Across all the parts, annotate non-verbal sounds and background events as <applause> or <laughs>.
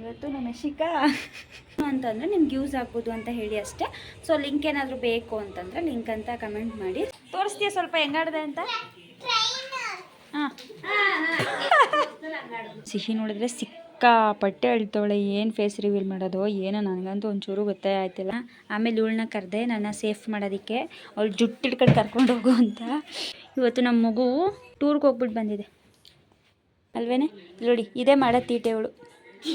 ಇವತ್ತು ನಮ್ಮ ಯಶಿಕಾ <laughs> ಅಂತಂದರೆ ನಿಮ್ಗೆ ಯೂಸ್ ಆಗ್ಬೋದು ಅಂತ ಹೇಳಿ ಅಷ್ಟೇ. ಸೊ ಲಿಂಕ್ ಏನಾದರೂ ಬೇಕು ಅಂತಂದರೆ ಲಿಂಕ್ ಅಂತ ಕಮೆಂಟ್ ಮಾಡಿ. ತೋರಿಸ್ತೀಯ ಸ್ವಲ್ಪ ಹೆಂಗಾಡಿದೆ ಅಂತ? ಹಾಂ. ಸಿಹಿ ನೋಡಿದ್ರೆ ಸಿಕ್ಕಾಪಟ್ಟೆ ಅಳ್ತವಳೆ. ಏನು ಫೇಸ್ ರಿವೀಲ್ ಮಾಡೋದು? ಏನೋ ನನಗಂತೂ ಒಂಚೂರು ಗೊತ್ತೇ ಆಯ್ತಿಲ್ಲ. ಆಮೇಲೆ ಇವಳನ್ನ ಕರೆದೆ ನನ್ನ ಸೇಫ್ ಮಾಡೋದಕ್ಕೆ ಅವಳು ಜುಟ್ಟು ಹಿಡ್ಕೊಂಡು ಕರ್ಕೊಂಡು ಹೋಗು ಅಂತ. ಇವತ್ತು ನಮ್ಮ ಮಗು ಟೂರ್ಗೆ ಹೋಗ್ಬಿಟ್ಟು ಬಂದಿದೆ. ಅಲ್ವೇನೆ? ನೋಡಿ, ಇದೇ ಮಾಡೋ ತೀಟೆ ಅವಳು. Hi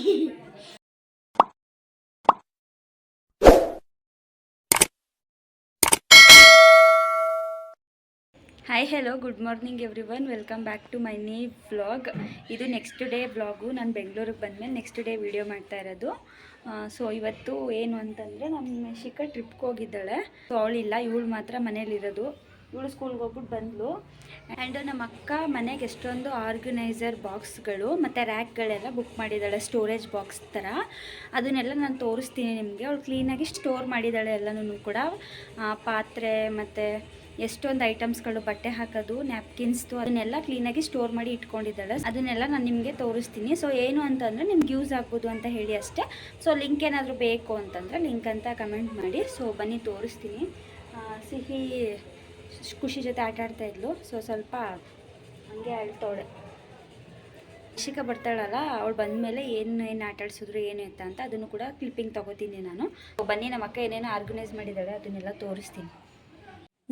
hello good morning everyone welcome back to my new vlog ಇದು ನೆಕ್ಸ್ಟ್ ಡೇ ವ್ಲಾಗು ನಾನು ಬೆಂಗಳೂರಿಗೆ ಬಂದಮೇಲೆ ನೆಕ್ಸ್ಟ್ ಡೇ ವಿಡಿಯೋ ಮಾಡ್ತಾ ಇರೋದು. ಸೊ ಇವತ್ತು ಏನು ಅಂತಂದರೆ, ನಮ್ಮ ಶಿಖ ಟ್ರಿಪ್ಗೆ ಹೋಗಿದ್ದಾಳೆ. ಸೊ ಅವಳಿಲ್ಲ, ಇವಳು ಮಾತ್ರ ಮನೇಲಿರೋದು. ಇವಳು ಸ್ಕೂಲ್ಗೆ ಹೋಗ್ಬಿಟ್ಟು ಬಂದಳು ಆ್ಯಂಡ್ ನಮ್ಮ ಅಕ್ಕ ಮನೆಗೆ ಎಷ್ಟೊಂದು ಆರ್ಗನೈಸರ್ ಬಾಕ್ಸ್ಗಳು ಮತ್ತು ರ್ಯಾಕ್ಗಳೆಲ್ಲ ಬುಕ್ ಮಾಡಿದ್ದಾಳೆ ಸ್ಟೋರೇಜ್ ಬಾಕ್ಸ್ ಥರ. ಅದನ್ನೆಲ್ಲ ನಾನು ತೋರಿಸ್ತೀನಿ ನಿಮಗೆ. ಅವಳು ಕ್ಲೀನಾಗಿ ಸ್ಟೋರ್ ಮಾಡಿದ್ದಾಳೆ ಎಲ್ಲನೂ ಕೂಡ. ಪಾತ್ರೆ ಮತ್ತು ಎಷ್ಟೊಂದು ಐಟಮ್ಸ್ಗಳು ಬಟ್ಟೆ ಹಾಕೋದು ನ್ಯಾಪ್ಕಿನ್ಸ್ದು ಅದನ್ನೆಲ್ಲ ಕ್ಲೀನಾಗಿ ಸ್ಟೋರ್ ಮಾಡಿ ಇಟ್ಕೊಂಡಿದ್ದಾಳೆ. ಅದನ್ನೆಲ್ಲ ನಾನು ನಿಮಗೆ ತೋರಿಸ್ತೀನಿ. ಸೊ ಏನು ಅಂತಂದರೆ ನಿಮ್ಗೆ ಯೂಸ್ ಆಗ್ಬೋದು ಅಂತ ಹೇಳಿ ಅಷ್ಟೇ. ಸೊ ಲಿಂಕ್ ಏನಾದರೂ ಬೇಕು ಅಂತಂದರೆ ಲಿಂಕ್ ಅಂತ ಕಮೆಂಟ್ ಮಾಡಿ. ಸೊ ಬನ್ನಿ, ತೋರಿಸ್ತೀನಿ. ಸಿಹಿ ಖುಷಿ ಜೊತೆ ಆಟ ಆಡ್ತಾ ಇದ್ಲು. ಸೊ ಸ್ವಲ್ಪ ಹಂಗೆ ಅಳ್ತವಳೆ ಶಿಕ್ಷಕ ಬರ್ತಾಳಲ್ಲ, ಅವಳು ಬಂದಮೇಲೆ ಏನು ಏನು ಆಟ ಆಡಿಸಿದ್ರು, ಏನು ಎತ್ತ ಅಂತ ಅದನ್ನು ಕೂಡ ಕ್ಲಿಪ್ಪಿಂಗ್ ತಗೋತೀನಿ ನಾನು. ಬನ್ನಿ, ನಮ್ಮ ಅಕ್ಕ ಏನೇನೋ ಆರ್ಗನೈಸ್ ಮಾಡಿದ್ದಾಳೆ ಅದನ್ನೆಲ್ಲ ತೋರಿಸ್ತೀನಿ.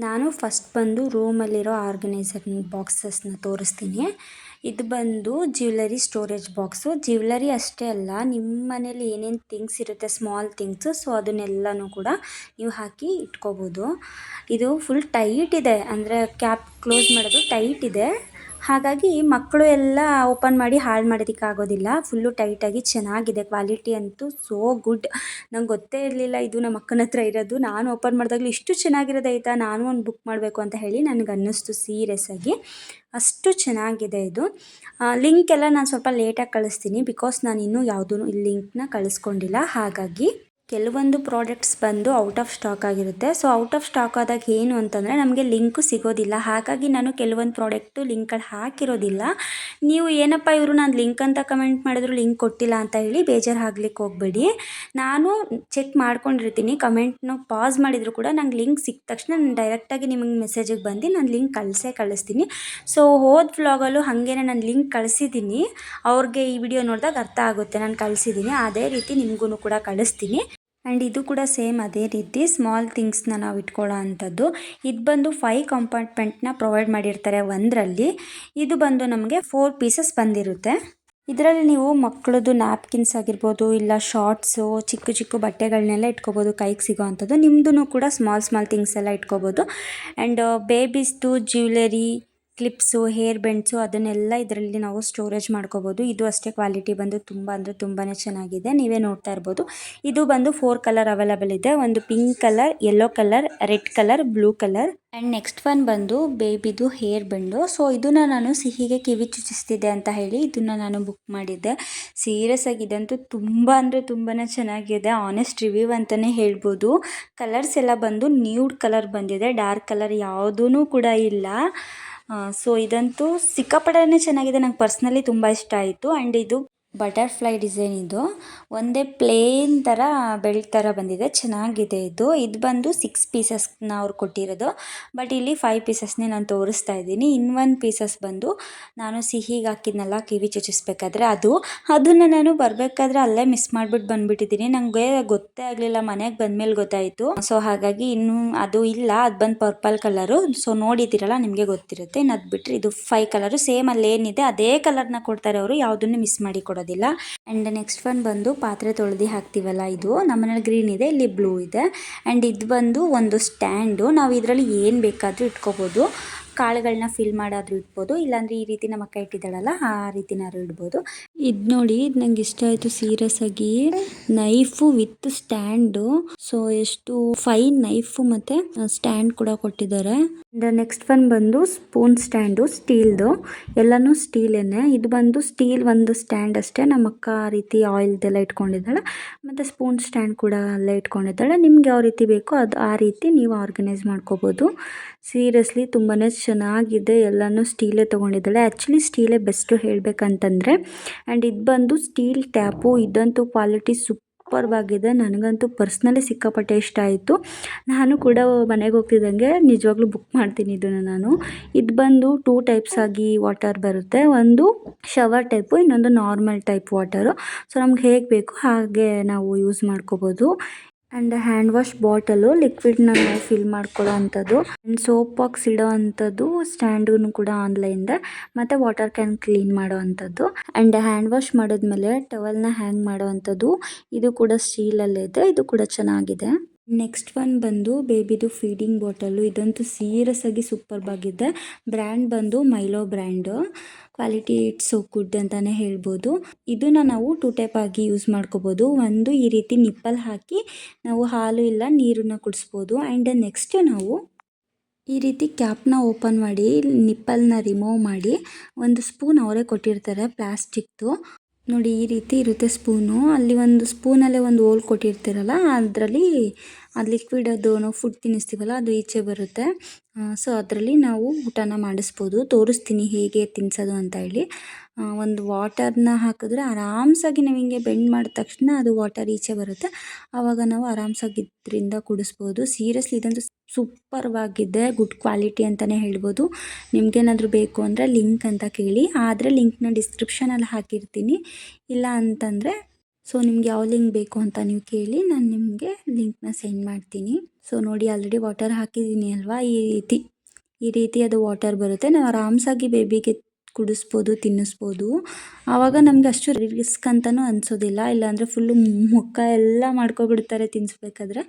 ನಾನು ಫಸ್ಟ್ ಬಂದು ರೂಮಲ್ಲಿರೋ ಆರ್ಗನೈಸರ್ ಬಾಕ್ಸಸ್ನ ತೋರಿಸ್ತೀನಿ. ಇದು ಬಂದು ಜ್ಯುವೆಲರಿ ಸ್ಟೋರೇಜ್ ಬಾಕ್ಸು ಜ್ಯುವೆಲರಿ ಅಷ್ಟೇ ಅಲ್ಲ ನಿಮ್ಮ ಮನೇಲಿ ಏನೇನು ಥಿಂಗ್ಸ್ ಇರುತ್ತೆ ಸ್ಮಾಲ್ ಥಿಂಗ್ಸು ಸೊ ಅದನ್ನೆಲ್ಲನೂ ಕೂಡ ನೀವು ಹಾಕಿ ಇಟ್ಕೋಬೋದು. ಇದು ಫುಲ್ ಟೈಟ್ ಇದೆ, ಅಂದರೆ ಕ್ಯಾಪ್ ಕ್ಲೋಸ್ ಮಾಡೋದು ಟೈಟ್ ಇದೆ. ಹಾಗಾಗಿ ಮಕ್ಕಳು ಎಲ್ಲ ಓಪನ್ ಮಾಡಿ ಹಾಳು ಮಾಡೋದಕ್ಕಾಗೋದಿಲ್ಲ. ಫುಲ್ಲು ಟೈಟಾಗಿ ಚೆನ್ನಾಗಿದೆ. ಕ್ವಾಲಿಟಿ ಅಂತೂ ಸೋ ಗುಡ್. ನಂಗೆ ಗೊತ್ತೇ ಇರಲಿಲ್ಲ ಇದು ನಮ್ಮ ಅಕ್ಕನ ಹತ್ರ ಇರೋದು. ನಾನು ಓಪನ್ ಮಾಡಿದಾಗಲೂ ಇಷ್ಟು ಚೆನ್ನಾಗಿರೋದು ಆಯಿತಾ? ನಾನು ಒಂದು ಬುಕ್ ಮಾಡಬೇಕು ಅಂತ ಹೇಳಿ ನನಗೆ ಅನ್ನಿಸ್ತು ಸೀರಿಯಸ್ ಆಗಿ. ಅಷ್ಟು ಚೆನ್ನಾಗಿದೆ ಇದು. ಲಿಂಕ್ ಎಲ್ಲ ನಾನು ಸ್ವಲ್ಪ ಲೇಟಾಗಿ ಕಳಿಸ್ತೀನಿ. ಬಿಕಾಸ್ ನಾನು ಇನ್ನೂ ಯಾವುದೂ ಈ ಲಿಂಕ್ನ ಕಳಿಸ್ಕೊಂಡಿಲ್ಲ. ಹಾಗಾಗಿ ಕೆಲವೊಂದು ಪ್ರಾಡಕ್ಟ್ಸ್ ಬಂದು ಔಟ್ ಆಫ್ ಸ್ಟಾಕ್ ಆಗಿರುತ್ತೆ. ಸೊ, ಔಟ್ ಆಫ್ ಸ್ಟಾಕ್ ಆದಾಗ ಏನು ಅಂತಂದರೆ ನಮಗೆ ಲಿಂಕು ಸಿಗೋದಿಲ್ಲ. ಹಾಗಾಗಿ ನಾನು ಕೆಲವೊಂದು ಪ್ರಾಡಕ್ಟು ಲಿಂಕಲ್ಲಿ ಹಾಕಿರೋದಿಲ್ಲ. ನೀವು ಏನಪ್ಪ ಇವರು ನಾನು ಲಿಂಕ್ ಅಂತ ಕಮೆಂಟ್ ಮಾಡಿದ್ರು ಲಿಂಕ್ ಕೊಟ್ಟಿಲ್ಲ ಅಂತ ಹೇಳಿ ಬೇಜಾರು ಆಗ್ಲಿಕ್ಕೆ ಹೋಗಬೇಡಿ. ನಾನು ಚೆಕ್ ಮಾಡ್ಕೊಂಡಿರ್ತೀನಿ. ಕಮೆಂಟ್ನ ಪಾಸ್ ಮಾಡಿದರೂ ಕೂಡ ನಂಗೆ ಲಿಂಕ್ ಸಿಕ್ಕ ತಕ್ಷಣ ನಾನು ಡೈರೆಕ್ಟಾಗಿ ನಿಮಗೆ ಮೆಸೇಜಿಗೆ ಬಂದು ನಾನು ಲಿಂಕ್ ಕಳಿಸೇ ಕಳಿಸ್ತೀನಿ. ಸೊ, ಹೋದ ವ್ಲಾಗಲ್ಲೂ ಹಾಗೇನೆ ನಾನು ಲಿಂಕ್ ಕಳಿಸಿದ್ದೀನಿ. ಅವ್ರಿಗೆ ಈ ವಿಡಿಯೋ ನೋಡಿದಾಗ ಅರ್ಥ ಆಗುತ್ತೆ. ನಾನು ಕಳಿಸಿದ್ದೀನಿ. ಅದೇ ರೀತಿ ನಿಮಗೂ ಕೂಡ ಕಳಿಸ್ತೀನಿ. ಆ್ಯಂಡ್ ಇದು ಕೂಡ ಸೇಮ್ ಅದೇ ರೀತಿ ಸ್ಮಾಲ್ ಥಿಂಗ್ಸ್ನ ನಾವು ಇಟ್ಕೊಳ್ಳೋ ಅಂಥದ್ದು. ಇದು ಬಂದು ಫೈವ್ ಕಂಪಾರ್ಟ್ಮೆಂಟ್ನ ಪ್ರೊವೈಡ್ ಮಾಡಿರ್ತಾರೆ ಒಂದರಲ್ಲಿ. ಇದು ಬಂದು ನಮಗೆ ಫೋರ್ ಪೀಸಸ್ ಬಂದಿರುತ್ತೆ. ಇದರಲ್ಲಿ ನೀವು ಮಕ್ಕಳದು ನ್ಯಾಪ್ಕಿನ್ಸ್ ಆಗಿರ್ಬೋದು, ಇಲ್ಲ ಶಾರ್ಟ್ಸು ಚಿಕ್ಕ ಚಿಕ್ಕ ಬಟ್ಟೆಗಳನ್ನೆಲ್ಲ ಇಟ್ಕೋಬೋದು, ಕೈಗೆ ಸಿಗೋ ಅಂಥದ್ದು. ನಿಮ್ಮದು ಕೂಡ ಸ್ಮಾಲ್ ಸ್ಮಾಲ್ ಥಿಂಗ್ಸ್ ಎಲ್ಲ ಇಟ್ಕೋಬೋದು. ಆ್ಯಂಡ್ ಬೇಬೀಸ್ದು ಜ್ಯುವೆಲರಿ ಕ್ಲಿಪ್ಸು ಹೇರ್ ಬೆಂಡ್ಸು ಅದನ್ನೆಲ್ಲ ಇದರಲ್ಲಿ ನಾವು ಸ್ಟೋರೇಜ್ ಮಾಡ್ಕೋಬೋದು. ಇದು ಅಷ್ಟೇ ಕ್ವಾಲಿಟಿ ಬಂದು ತುಂಬ ಅಂದರೆ ತುಂಬಾ ಚೆನ್ನಾಗಿದೆ. ನೀವೇ ನೋಡ್ತಾ ಇರ್ಬೋದು. ಇದು ಬಂದು ಫೋರ್ ಕಲರ್ ಅವೈಲಬಲ್ ಇದೆ. ಒಂದು pink colour yellow colour red colour blue colour and next one ಬಂದು ಬೇಬಿದು ಹೇರ್ ಬೆಂಡು ಸೊ ಇದನ್ನು ನಾನು ಸಿಹಿಗೆ ಕಿವಿ ಚುಚ್ಚಿಸ್ತಿದ್ದೆ ಅಂತ ಹೇಳಿ ಇದನ್ನು ನಾನು ಬುಕ್ ಮಾಡಿದ್ದೆ. ಸೀರಿಯಸ್ ಇದಂತೂ ತುಂಬ ಅಂದರೆ ತುಂಬಾ ಚೆನ್ನಾಗಿದೆ. ಆನೆಸ್ಟ್ ರಿವ್ಯೂ ಅಂತಲೇ ಹೇಳ್ಬೋದು. ಕಲರ್ಸ್ ಎಲ್ಲ ಬಂದು ನ್ಯೂಡ್ ಕಲರ್ ಬಂದಿದೆ. ಡಾರ್ಕ್ ಕಲರ್ ಯಾವುದೂ ಕೂಡ ಇಲ್ಲ. ಸೊ ಇದಂತೂ ಸಿಕ್ಕಾಪಟ್ಟೆ ಚೆನ್ನಾಗಿದೆ. ನಂಗೆ ಪರ್ಸ್ನಲಿ ತುಂಬ ಇಷ್ಟ ಆಯಿತು. ಆ್ಯಂಡ್ ಇದು ಬಟರ್ಫ್ಲೈ ಡಿಸೈನ್ ಇದು. ಒಂದೇ ಪ್ಲೇನ್ ಥರ ಬೆಲ್ಟ್ ಥರ ಬಂದಿದೆ. ಚೆನ್ನಾಗಿದೆ ಇದು. ಇದು ಬಂದು ಸಿಕ್ಸ್ ಪೀಸಸ್ನ ಅವ್ರು ಕೊಟ್ಟಿರೋದು. ಬಟ್ ಇಲ್ಲಿ ಫೈವ್ ಪೀಸಸ್ನೇ ನಾನು ತೋರಿಸ್ತಾ ಇದ್ದೀನಿ. ಇನ್ನೊಂದು ಪೀಸಸ್ ಬಂದು ನಾನು ಸಿಹಿಗೆ ಹಾಕಿದ್ನಲ್ಲ ಕಿವಿ ಚುಚ್ಚಿಸ್ಬೇಕಾದ್ರೆ ಅದು. ಅದನ್ನು ನಾನು ಬರಬೇಕಾದ್ರೆ ಅಲ್ಲೇ ಮಿಸ್ ಮಾಡಿಬಿಟ್ಟು ಬಂದುಬಿಟ್ಟಿದ್ದೀನಿ. ನನಗೆ ಗೊತ್ತೇ ಆಗಲಿಲ್ಲ. ಮನೆಗೆ ಬಂದಮೇಲೆ ಗೊತ್ತಾಯಿತು. ಸೊ ಹಾಗಾಗಿ ಇನ್ನು ಅದು ಇಲ್ಲ. ಅದು ಬಂದು ಪರ್ಪಲ್ ಕಲರು ಸೊ ನೋಡಿದ್ದೀರಲ್ಲ, ನಿಮಗೆ ಗೊತ್ತಿರುತ್ತೆ. ಇನ್ನು ಅದು ಬಿಟ್ಟರೆ ಇದು ಫೈವ್ ಕಲರು ಸೇಮ್ ಅಲ್ಲೇನಿದೆ ಅದೇ ಕಲರ್ನ ಕೊಡ್ತಾರೆ ಅವರು. ಯಾವುದನ್ನು ಮಿಸ್ ಮಾಡಿ ಕೊಡೋದಿಲ್ಲ ಆ್ಯಂಡ್ ನೆಕ್ಸ್ಟ್ ಒನ್ ಬಂದು ಪಾತ್ರೆ ತೊಳೆದು ಹಾಕ್ತೀವಲ್ಲ ಇದು. ನಮ್ಮನೇಲಿ ಗ್ರೀನ್ ಇದೆ, ಇಲ್ಲಿ ಬ್ಲೂ ಇದೆ. ಆ್ಯಂಡ್ ಇದು ಬಂದು ಒಂದು ಸ್ಟ್ಯಾಂಡು ನಾವು ಇದರಲ್ಲಿ ಏನು ಬೇಕಾದರೂ ಇಟ್ಕೋಬೋದು. ಕಾಳುಗಳನ್ನ ಫಿಲ್ ಮಾಡಾದ್ರೂ ಇಡ್ಬೋದು ಇಲ್ಲಾಂದರೆ ಈ ರೀತಿ ನಮ್ಮ ಅಕ್ಕ ಇಟ್ಟಿದ್ದಾಳಲ್ಲ ಆ ರೀತಿನಾದ್ರು ಇಡ್ಬೋದು. ಇದು ನೋಡಿ ಇದು ನಂಗೆ ಇಷ್ಟ ಆಯಿತು ಸೀರಿಯಸ್ ಆಗಿ. ನೈಫು ವಿತ್ ಸ್ಟ್ಯಾಂಡು ಸೊ ಎಷ್ಟು ಫೈನ್ ನೈಫು ಮತ್ತು ಸ್ಟ್ಯಾಂಡ್ ಕೂಡ ಕೊಟ್ಟಿದ್ದಾರೆ. ನೆಕ್ಸ್ಟ್ ಒನ್ ಬಂದು ಸ್ಪೂನ್ ಸ್ಟ್ಯಾಂಡು ಸ್ಟೀಲ್ದು ಎಲ್ಲನೂ ಸ್ಟೀಲೇನೆ ಇದು ಬಂದು ಸ್ಟೀಲ್ ಒಂದು ಸ್ಟ್ಯಾಂಡ್ ಅಷ್ಟೇ. ನಮ್ಮ ಅಕ್ಕ ಆ ರೀತಿ ಆಯಿಲ್ದೆಲ್ಲ ಇಟ್ಕೊಂಡಿದ್ದಾಳೆ. ಮತ್ತು ಸ್ಪೂನ್ ಸ್ಟ್ಯಾಂಡ್ ಕೂಡ ಅಲ್ಲೇ ಇಟ್ಕೊಂಡಿದ್ದಾಳೆ. ನಿಮ್ಗೆ ಯಾವ ರೀತಿ ಬೇಕೋ ಅದು ಆ ರೀತಿ ನೀವು ಆರ್ಗನೈಸ್ ಮಾಡ್ಕೋಬೋದು. ಸೀರಿಯಸ್ಲಿ ತುಂಬಾ ಚೆನ್ನಾಗಿದೆ, ಎಲ್ಲನೂ ಸ್ಟೀಲೇ ತೊಗೊಂಡಿದ್ದಾಳೆ. ಆ್ಯಕ್ಚುಲಿ ಸ್ಟೀಲೇ ಬೆಸ್ಟು ಹೇಳಬೇಕಂತಂದರೆ ಆ್ಯಂಡ್ ಇದು ಬಂದು ಸ್ಟೀಲ್ ಟ್ಯಾಪು, ಇದಂತೂ ಕ್ವಾಲಿಟಿ ಸೂಪರ್ವಾಗಿದೆ. ನನಗಂತೂ ಪರ್ಸ್ನಲಿ ಸಿಕ್ಕಾಪಟ್ಟೆ ಇಷ್ಟ ಆಯಿತು. ನಾನು ಕೂಡ ಮನೆಗೆ ಹೋಗ್ತಿದ್ದಂಗೆ ನಿಜವಾಗ್ಲೂ ಬುಕ್ ಮಾಡ್ತೀನಿ ಇದನ್ನು ನಾನು. ಇದು ಬಂದು ಟೂ ಟೈಪ್ಸ್ ಆಗಿ ವಾಟರ್ ಬರುತ್ತೆ. ಒಂದು ಶವರ್ ಟೈಪು, ಇನ್ನೊಂದು ನಾರ್ಮಲ್ ಟೈಪ್ ವಾಟರು. ಸೊ, ನಮ್ಗೆ ಹೇಗೆ ಬೇಕು ಹಾಗೆ ನಾವು ಯೂಸ್ ಮಾಡ್ಕೋಬೋದು. ಆ್ಯಂಡ್ ಹ್ಯಾಂಡ್ ವಾಶ್ ಬಾಟಲು ನ ನಾವು ಫಿಲ್ ಮಾಡ್ಕೊಳ್ಳೋ ಅಂಥದ್ದು ಅಂಡ್ ಸೋಪ್ ಬಾಕ್ಸ್ ಇಡೋ ಅಂಥದ್ದು ಸ್ಟ್ಯಾಂಡೂ ಕೂಡ ಆನ್ಲೈನ್ ಇದೆ ಮತ್ತು ವಾಟರ್ ಕ್ಯಾನ್ ಕ್ಲೀನ್ ಮಾಡೋ ಅಂಥದ್ದು ಆ್ಯಂಡ್ ಹ್ಯಾಂಡ್ ವಾಶ್ ಮಾಡಿದ್ಮೇಲೆ ಟವಲ್ನ ಹ್ಯಾಂಗ್ ಮಾಡೋ ಅಂಥದ್ದು ಇದು ಕೂಡ ಸ್ಟೀಲಲ್ಲೇ ಇದೆ. ಇದು ಕೂಡ ಚೆನ್ನಾಗಿದೆ. ನೆಕ್ಸ್ಟ್ ಒನ್ ಬಂದು ಬೇಬಿದು ಫೀಡಿಂಗ್ ಬಾಟಲು ಇದಂತೂ ಸೀರಿಯಸ್ ಆಗಿ ಸೂಪರ್ ಆಗಿದೆ. ಬ್ರ್ಯಾಂಡ್ ಬಂದು Mylo brand quality it's so good ಅಂತಲೇ ಹೇಳ್ಬೋದು. ಇದನ್ನ ನಾವು ಟೂ ಟೈಪ್ ಆಗಿ ಯೂಸ್ ಮಾಡ್ಕೋಬೋದು. ಒಂದು ಈ ರೀತಿ ನಿಪ್ಪಲ್ ಹಾಕಿ ನಾವು ಹಾಲು ಇಲ್ಲ ನೀರನ್ನು ಕುಡಿಸ್ಬೋದು. ಆ್ಯಂಡ್ ನೆಕ್ಸ್ಟ್ ನಾವು ಈ ರೀತಿ ಕ್ಯಾಪ್ನ ಓಪನ್ ಮಾಡಿ, ನಿಪ್ಪಲ್ನ ರಿಮೂವ್ ಮಾಡಿ, ಒಂದು ಸ್ಪೂನ್ ಅವರೇ ಕೊಟ್ಟಿರ್ತಾರೆ ಪ್ಲಾಸ್ಟಿಕ್ದು ನೋಡಿ ಈ ರೀತಿ ಇರುತ್ತೆ ಸ್ಪೂನು. ಅಲ್ಲಿ ಒಂದು ಸ್ಪೂನಲ್ಲೇ ಒಂದು ಹೋಲ್ ಕೊಟ್ಟಿರ್ತೀರಲ್ಲ, ಅದರಲ್ಲಿ ಆ ಲಿಕ್ವಿಡ್ ಅದು ನಾವು ಫುಡ್ ತಿನ್ನಿಸ್ತೀವಲ್ಲ, ಅದು ಈಚೆ ಬರುತ್ತೆ. ಸೊ ಅದರಲ್ಲಿ ನಾವು ಊಟನ ಮಾಡಿಸ್ಬೋದು. ತೋರಿಸ್ತೀನಿ ಹೇಗೆ ತಿನ್ನಿಸೋದು ಅಂತ ಹೇಳಿ. ಒಂದು ವಾಟರ್ನ ಹಾಕಿದ್ರೆ ಆರಾಮ್ಸಾಗಿ ನಾವು ಹಿಂಗೆ ಬೆಂಡ್ ಮಾಡಿದ ತಕ್ಷಣ ಅದು ವಾಟರ್ ಈಚೆ ಬರುತ್ತೆ. ಆವಾಗ ನಾವು ಆರಾಮ್ಸಾಗಿ ಇದರಿಂದ ಕುಡಿಸ್ಬೋದು. ಸೀರಿಯಸ್ಲಿ ಇದಂತೂ ಸೂಪರ್ವಾಗಿದೆ, ಗುಡ್ ಕ್ವಾಲಿಟಿ ಅಂತಲೇ ಹೇಳ್ಬೋದು. ನಿಮಗೇನಾದರೂ ಬೇಕು ಅಂದರೆ ಲಿಂಕ್ ಅಂತ ಕೇಳಿ. ಆದರೆ ಲಿಂಕ್ನ ಡಿಸ್ಕ್ರಿಪ್ಷನಲ್ಲಿ ಹಾಕಿರ್ತೀನಿ. ಇಲ್ಲ ಅಂತಂದರೆ, ಸೊ ನಿಮ್ಗೆ ಯಾವ ಲಿಂಕ್ ಬೇಕು ಅಂತ ನೀವು ಕೇಳಿ, ನಾನು ನಿಮಗೆ ಲಿಂಕ್ನ ಸೆಂಡ್ ಮಾಡ್ತೀನಿ. ಸೊ ನೋಡಿ, ಆಲ್ರೆಡಿ ವಾಟರ್ ಹಾಕಿದ್ದೀನಿ ಅಲ್ವಾ? ಈ ರೀತಿ ಈ ರೀತಿ ಅದು ವಾಟರ್ ಬರುತ್ತೆ. ನಾವು ಆರಾಮ್ಸಾಗಿ ಬೇಬಿಗೆ ಕುಡಿಸ್ಬೋದು, ತಿನ್ನಿಸ್ಬೋದು. ಆವಾಗ ನಮ್ಗೆ ಅಷ್ಟು ರಿಸ್ಕ್ ಅಂತಲೂ ಅನಿಸೋದಿಲ್ಲ. ಇಲ್ಲಾಂದರೆ ಫುಲ್ಲು ಮುಖ ಎಲ್ಲ ಮಾಡ್ಕೊಬಿಡ್ತಾರೆ ತಿನ್ನಿಸ್ಬೇಕಾದ್ರೆ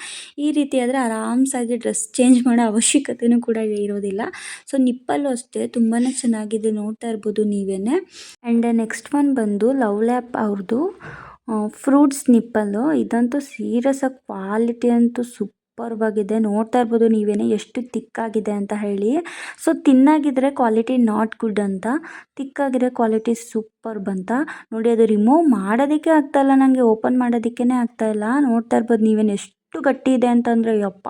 ಈ ರೀತಿ ಆದರೆ ಆರಾಮ್ಸಾಗಿ ಡ್ರೆಸ್ ಚೇಂಜ್ ಮಾಡೋ ಅವಶ್ಯಕತೆಯೂ ಕೂಡ ಇರೋದಿಲ್ಲ. ಸೊ ನಿಪ್ಪಲ್ಲೂ ಅಷ್ಟೇ. ತುಂಬಾ ಚೆನ್ನಾಗಿದೆ. ನೋಡ್ತಾ ಇರ್ಬೋದು ನೀವೇ ಆ್ಯಂಡ್ ನೆಕ್ಸ್ಟ್ ಒನ್ ಬಂದು ಲವ್ ಲ್ಯಾಪ್ ಅವ್ರದ್ದು ಫ್ರೂಟ್ಸ್ ನಿಪ್ಪಲ್ಲು ಇದಂತೂ ಸೀರಿಯಸ್ ಆಗಿ ಕ್ವಾಲಿಟಿ ಅಂತೂ ಸೂಪರ್ವಾಗಿದೆ ನೋಡ್ತಾ ಇರ್ಬೋದು ನೀವೇನೆ ಎಷ್ಟು ತಿಕ್ಕಾಗಿದೆ ಅಂತ ಹೇಳಿ. ಸೊ ತಿನ್ನಾಗಿದ್ರೆ ಕ್ವಾಲಿಟಿ ನಾಟ್ ಗುಡ್ ಅಂತ. ತಿಕ್ಕಾಗಿರೋ ಕ್ವಾಲಿಟಿ ಸೂಪರ್ಬ್ ಅಂತ ನೋಡಿ ಅದು ರಿಮೂವ್ ಮಾಡೋದಕ್ಕೆ ಆಗ್ತಾಯಿಲ್ಲ ನನಗೆ ಓಪನ್ ಮಾಡೋದಕ್ಕೇ ಆಗ್ತಾಯಿಲ್ಲ ನೋಡ್ತಾ ಇರ್ಬೋದು ನೀವೇನು ಎಷ್ಟು ಗಟ್ಟಿ ಇದೆ ಅಂತಂದರೆ ಯಪ್ಪ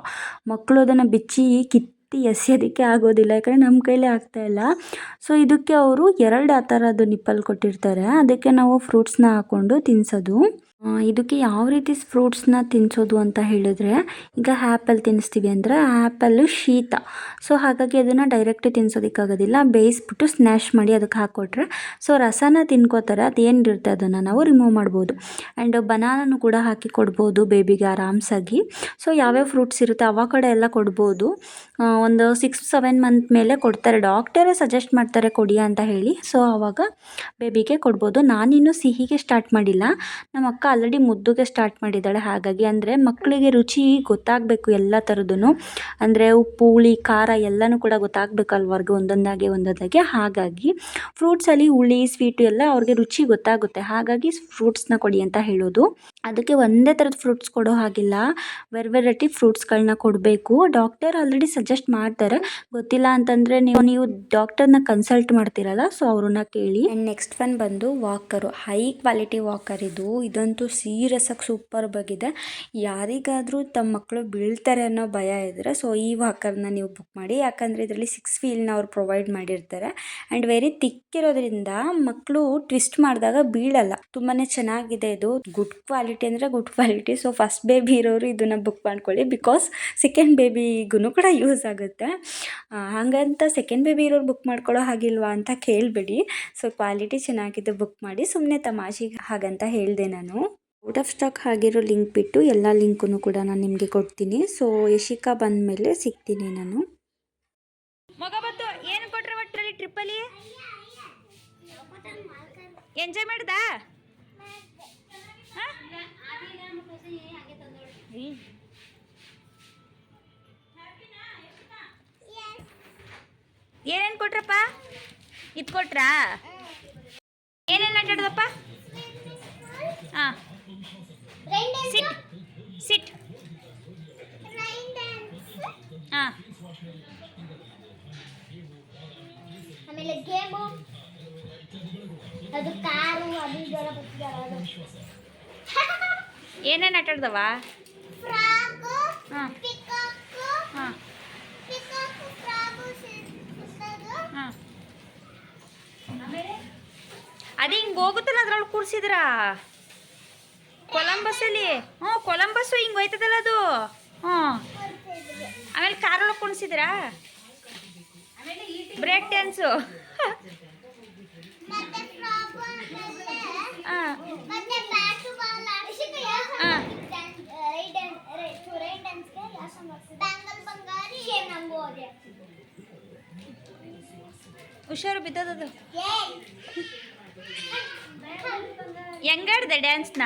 ಮಕ್ಕಳು ಅದನ್ನು ಬಿಚ್ಚಿ ಕಿತ್ತಿ ಎಸೆಯೋದಕ್ಕೆ ಆಗೋದಿಲ್ಲ. ಯಾಕಂದರೆ ನಮ್ಮ ಕೈಲೇ ಇಲ್ಲ. ಸೊ ಇದಕ್ಕೆ ಅವರು ಎರಡು ಆ ಥರದ್ದು ನಿಪ್ಪಲ್ ಕೊಟ್ಟಿರ್ತಾರೆ. ಅದಕ್ಕೆ ನಾವು ಫ್ರೂಟ್ಸ್ನ ಹಾಕ್ಕೊಂಡು ತಿನ್ನಿಸೋದು ಆ, ಇದಕ್ಕೆ ಯಾವ ರೀತಿ ಫ್ರೂಟ್ಸ್ನ ತಿನ್ನಿಸೋದು ಅಂತ ಹೇಳಿದ್ರೆ, ಈಗ ಆ್ಯಪಲ್ ತಿನ್ನಿಸ್ತೀವಿ ಅಂದರೆ ಆ್ಯಪಲ್ಲು ಶೀತ. ಸೊ, ಹಾಗಾಗಿ ಅದನ್ನು ಡೈರೆಕ್ಟ್ ತಿನ್ನಿಸೋದಕ್ಕಾಗೋದಿಲ್ಲ ಬೇಯಿಸ್ಬಿಟ್ಟು ಸ್ನ್ಯಾಶ್ ಮಾಡಿ ಅದಕ್ಕೆ ಹಾಕ್ಕೊಟ್ರೆ. ಸೊ, ರಸನ ತಿನ್ಕೋತಾರೆ, ಅದೇನಿರುತ್ತೆ ಅದನ್ನು ನಾವು ರಿಮೂವ್ ಮಾಡ್ಬೋದು. ಆ್ಯಂಡ್ ಬನಾನನು ಕೂಡ ಹಾಕಿ ಕೊಡ್ಬೋದು ಬೇಬಿಗೆ ಆರಾಮ್ಸಾಗಿ. ಸೊ ಯಾವ್ಯಾವ ಫ್ರೂಟ್ಸ್ ಇರುತ್ತೆ ಅವ ಕಡೆ ಎಲ್ಲ ಕೊಡ್ಬೋದು. ಒಂದು ಸಿಕ್ಸ್ ಸೆವೆನ್ ಮಂತ್ ಮೇಲೆ ಕೊಡ್ತಾರೆ. ಡಾಕ್ಟರೇ ಸಜೆಸ್ಟ್ ಮಾಡ್ತಾರೆ ಕೊಡಿ ಅಂತ ಹೇಳಿ. ಸೊ ಆವಾಗ ಬೇಬಿಗೆ ಕೊಡ್ಬೋದು. ನಾನಿನ್ನೂ ಸಿಹಿಗೆ ಸ್ಟಾರ್ಟ್ ಮಾಡಿಲ್ಲ. ನಮ್ಮ ಅಕ್ಕ ಆಲ್ರೆಡಿ ಮುದ್ದುಗೆ ಸ್ಟಾರ್ಟ್ ಮಾಡಿದ್ದಾಳೆ. ಹಾಗಾಗಿ ಅಂದರೆ ಮಕ್ಕಳಿಗೆ ರುಚಿ ಗೊತ್ತಾಗಬೇಕು ಎಲ್ಲ ಥರದ್ದು ಅಂದರೆ ಉಪ್ಪು, ಹುಳಿ, ಖಾರ ಎಲ್ಲನೂ ಕೂಡ ಗೊತ್ತಾಗಬೇಕಲ್ವ ಅವ್ರಿಗೆ ಒಂದೊಂದಾಗಿ ಒಂದೊಂದಾಗಿ. ಹಾಗಾಗಿ ಫ್ರೂಟ್ಸಲ್ಲಿ ಹುಳಿ ಸ್ವೀಟು ಎಲ್ಲ ಅವ್ರಿಗೆ ರುಚಿ ಗೊತ್ತಾಗುತ್ತೆ. ಹಾಗಾಗಿ ಫ್ರೂಟ್ಸ್ನ ಕೊಡಿ ಅಂತ ಹೇಳೋದು. ಅದಕ್ಕೆ ಒಂದೇ ಥರದ ಫ್ರೂಟ್ಸ್ ಕೊಡೋ ಹಾಗಿಲ್ಲ. ವೆರ್ ವೆರೈಟಿ ಫ್ರೂಟ್ಸ್ಗಳನ್ನ ಕೊಡಬೇಕು. ಡಾಕ್ಟರ್ ಆಲ್ರೆಡಿ ಸಜೆಸ್ಟ್ ಮಾಡ್ತಾರೆ. ಗೊತ್ತಿಲ್ಲ ಅಂತಂದರೆ ನೀವು ನೀವು ಡಾಕ್ಟರ್ನ ಕನ್ಸಲ್ಟ್ ಮಾಡ್ತೀರಲ್ಲ, ಸೊ ಅವ್ರನ್ನ ಕೇಳಿ. ಆ್ಯಂಡ್ ನೆಕ್ಸ್ಟ್ ಒನ್ ಬಂದು ವಾಕರು. ಹೈ ಕ್ವಾಲಿಟಿ ವಾಕರ್ ಇದು. ಇದಂತೂ ಸೀರಿಯಸ್ ಆಗಿ ಸೂಪರ್ ಆಗಿದೆ. ಯಾರಿಗಾದರೂ ತಮ್ಮ ಮಕ್ಕಳು ಬೀಳ್ತಾರೆ ಅನ್ನೋ ಭಯ ಇದ್ದರೆ ಸೊ ಈ ವಾಕರ್ನ ನೀವು ಬುಕ್ ಮಾಡಿ. ಯಾಕಂದರೆ ಇದರಲ್ಲಿ ಸಿಕ್ಸ್ ಫೀಲ್ನ ಅವ್ರು ಪ್ರೊವೈಡ್ ಮಾಡಿರ್ತಾರೆ. ಆ್ಯಂಡ್ ವೆರಿ ತಿಕ್ಕಿರೋದ್ರಿಂದ ಮಕ್ಕಳು ಟ್ವಿಸ್ಟ್ ಮಾಡಿದಾಗ ಬೀಳಲ್ಲ. ತುಂಬಾ ಚೆನ್ನಾಗಿದೆ ಇದು. ಗುಡ್ ಕ್ವಾಲಿಟಿ ಅಂದರೆ good quality so first baby ಇರೋರು ಇದನ್ನು ಬುಕ್ ಮಾಡ್ಕೊಳ್ಳಿ ಬಿಕಾಸ್ ಸೆಕೆಂಡ್ ಬೇಬಿಗೂ ಕೂಡ ಯೂಸ್ ಆಗುತ್ತೆ ಹಾಗಂತ ಸೆಕೆಂಡ್ ಬೇಬಿ ಇರೋರು ಬುಕ್ ಮಾಡ್ಕೊಳ್ಳೋ ಹಾಗಿಲ್ವಾ ಅಂತ ಕೇಳಬೇಡಿ ಸೊ ಕ್ವಾಲಿಟಿ ಚೆನ್ನಾಗಿದೆ ಬುಕ್ ಮಾಡಿ ಸುಮ್ಮನೆ ತಮಾಷೆಗೆ ಹಾಗಂತ ಹೇಳಿದೆ ನಾನು ಔಟ್ ಆಫ್ ಸ್ಟಾಕ್ ಆಗಿರೋ ಲಿಂಕ್ ಬಿಟ್ಟು ಎಲ್ಲ ಲಿಂಕನ್ನು ಕೂಡ ನಾನು ನಿಮಗೆ ಕೊಡ್ತೀನಿ ಸೊ ಯಶಿಕಾ ಬಂದ ಮೇಲೆ ಸಿಗ್ತೀನಿ ನಾನು ಮಗ ಏನು ಕೊಟ್ರೆ ಒಟ್ಟರಲ್ಲಿ ಟ್ರಿಪ್ಪಲ್ಲಿ ಎಂಜಾಯ್ ಮಾಡ್ದ ಏನೇನು ಕೊಟ್ರಪ್ಪ? ಇದು ಕೊಟ್ರಾ? ಏನೇನು ಆಟ ಆಡೋದಪ್ಪ ಹಾಂ ಸಿಟ್ ಸಿಟ್ ಹಾಂ. ಆಮೇಲೆ ಗೇಮು. ಅದು ಕಾರು ಅದು ಏನೇನು ಆಟ ಹಿಂಗೆ ಹೋಗುತ್ತಲ್ಲ ಅದ್ರೊಳಗೆ ಕೂರ್ಸಿದ್ರಾ? ಕೊಲಂಬಸ್ಸಲ್ಲಿ ಹ್ಞೂ ಕೊಲಂಬಸ್ಸು ಹಿಂಗೆ ಹೋಯ್ತದಲ್ಲ ಅದು. ಹ್ಞೂ. ಆಮೇಲೆ ಕಾರೊಳಗೆ ಕುಣಿಸಿದ್ರಾ ಬ್ರೇಕ್ ಡ್ಯಾನ್ಸು. ಹಾಂ. ಹುಷಾರು ಬ್ಯಾಟು ಬಾಲ್ ಹಾ. ರೈಟ್ ರೈಟ್ ಡ್ಯಾನ್ಸ್ಗೆ ಯಾವ ಸಾಂಗ್ ಆಗ್ತದೆ ಬ್ಯಾಂಗಲ್ ಬಂಗಾರಿ ಏನ್ ನಂಗು ಅದೇ ಹುಷಾರು ಬಿದ್ದದದು ಏಯ್ ಹೆಂಗಾಡ್ದೆ ಡ್ಯಾನ್ಸ್ನ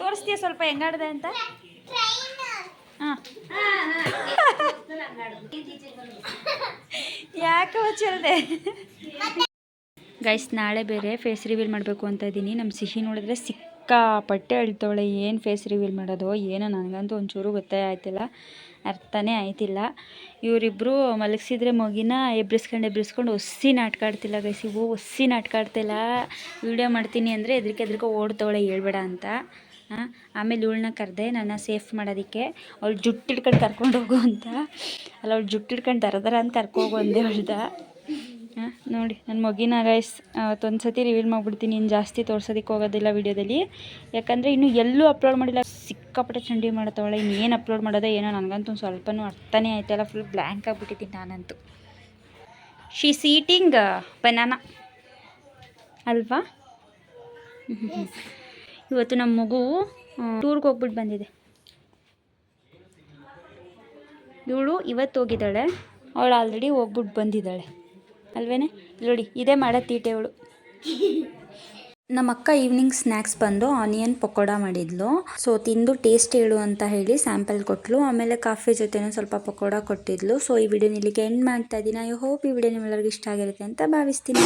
ತೋರಿಸ್ತೀಯ ಸ್ವಲ್ಪ ಹೆಂಗಾಡ್ದೆ ಅಂತ? ಹಾಂ. ಯಾಕೆ ಹಚ್ಚಲ್ದೆ ಗೈಸ್ ನಾಳೆ ಬೇರೆ ಫೇಸ್ ರಿವೀಲ್ ಮಾಡಬೇಕು ಅಂತ ಇದ್ದೀನಿ ನಮ್ಮ ಸಿಹಿ ನೋಡಿದ್ರೆ ಸಿಕ್ಕಾಪಟ್ಟೆ ಅಳ್ತವಳೆ. ಏನು ಫೇಸ್ ರಿವೀಲ್ ಮಾಡೋದು, ಏನೋ ನನಗಂತೂ ಒಂಚೂರು ಗೊತ್ತೇ ಆಯ್ತಿಲ್ಲ. ಅರ್ಥನೇ ಆಯ್ತಿಲ್ಲ. ಇವರಿಬ್ಬರು ಮಲಗಿಸಿದ್ರೆ ಮಗಿನ ಎಬ್ರಿಸ್ಕೊಂಡು ಎಬ್ರಿಸ್ಕೊಂಡು ಒಸಿ ನಾಟಕ ಆಡ್ತಿಲ್ಲ ಗೈಸ್ ಇವು ಒಸಿ ನಾಟಕ ವೀಡಿಯೋ ಮಾಡ್ತೀನಿ ಅಂದರೆ ಎದ್ರಿಕೆ ಎದ್ರಿಕೆ ಓಡ್ತವಳೆ, ಹೇಳ್ಬೇಡ ಅಂತ. ಆಮೇಲೆ ಇವಳನ್ನ ಕರೆದೆ ನನ್ನ ಸೇಫ್ ಮಾಡೋದಕ್ಕೆ ಅವಳು ಜುಟ್ಟು ಕರ್ಕೊಂಡು ಹೋಗು ಅಂತ. ಅಲ್ಲ, ಅವಳು ಜುಟ್ಟು ಹಿಡ್ಕೊಂಡು ದರ ದರ ಅಂತ ಕರ್ಕೋಗು ಅಂದೆ ಅವಳ್ದ. ಹಾಂ ನೋಡಿ ನನ್ನ ಮಗಿನ ಗೈಸ್ ಅವತ್ತೊಂದು ಸತಿ ರಿವೀಲ್ ಮಾಡಿಬಿಡ್ತೀನಿ. ಇನ್ನು ಜಾಸ್ತಿ ತೋರ್ಸೋದಕ್ಕೆ ಹೋಗೋದಿಲ್ಲ ವೀಡಿಯೋದಲ್ಲಿ. ಯಾಕಂದರೆ ಇನ್ನೂ ಎಲ್ಲೂ ಅಪ್ಲೋಡ್ ಮಾಡಿಲ್ಲ. ಸಿಕ್ಕಾಪಟ್ಟೆ ಚಂಡಿ ಮಾಡ್ತಾವಳೆ ಇನ್ನೇನು ಅಪ್ಲೋಡ್ ಮಾಡೋದೋ ಏನೋ ನನಗಂತೂ ಸ್ವಲ್ಪನೂ ಅರ್ಥನೇ ಆಯ್ತಲ್ಲ ಫುಲ್ ಬ್ಲ್ಯಾಂಕ್ ಆಗಿಬಿಟ್ಟಿದ್ದೀನಿ ನಾನಂತೂ. ಶಿ ಸೀಟಿಂಗ್ ಬನಾನ ಅಲ್ವಾ? <laughs> ಇವತ್ತು ನಮ್ಮ ಮಗು ಟೂರ್ಗೆ ಹೋಗ್ಬಿಟ್ಟು ಬಂದಿದೆ. ಇವಳು ಇವತ್ತು ಹೋಗಿದ್ದಾಳೆ, ಅವಳು ಆಲ್ರೆಡಿ ಹೋಗ್ಬಿಟ್ಟು ಬಂದಿದ್ದಾಳೆ. ಅಲ್ವೇನೆ? ನೋಡಿ, ಇದೇ ಮಾಡೋ ತೀಟೆ ಅವಳು. ನಮ್ಮ ಅಕ್ಕ ಈವ್ನಿಂಗ್ ಸ್ನ್ಯಾಕ್ಸ್ ಬಂದು ಆನಿಯನ್ ಪಕೋಡ ಮಾಡಿದ್ಲು. ಸೊ ತಿಂದು ಟೇಸ್ಟ್ ಹೇಳು ಅಂತ ಹೇಳಿ ಸ್ಯಾಂಪಲ್ ಕೊಟ್ಲು. ಆಮೇಲೆ ಕಾಫಿ ಜೊತೆನೂ ಸ್ವಲ್ಪ ಪಕೋಡ ಕೊಟ್ಟಿದ್ಲು. ಸೊ ಈ ವಿಡಿಯೋ ಇಲ್ಲಿಗೆ ಎಂಡ್ ಮಾಡ್ತಾ ಇದ್ದೀನಿ. ಐ ಹೋಪ್ ಈ ವಿಡಿಯೋ ನಿಮ್ಮೆಲ್ಲರಿಗೂ ಇಷ್ಟ ಆಗಿರುತ್ತೆ ಅಂತ ಭಾವಿಸ್ತೀನಿ.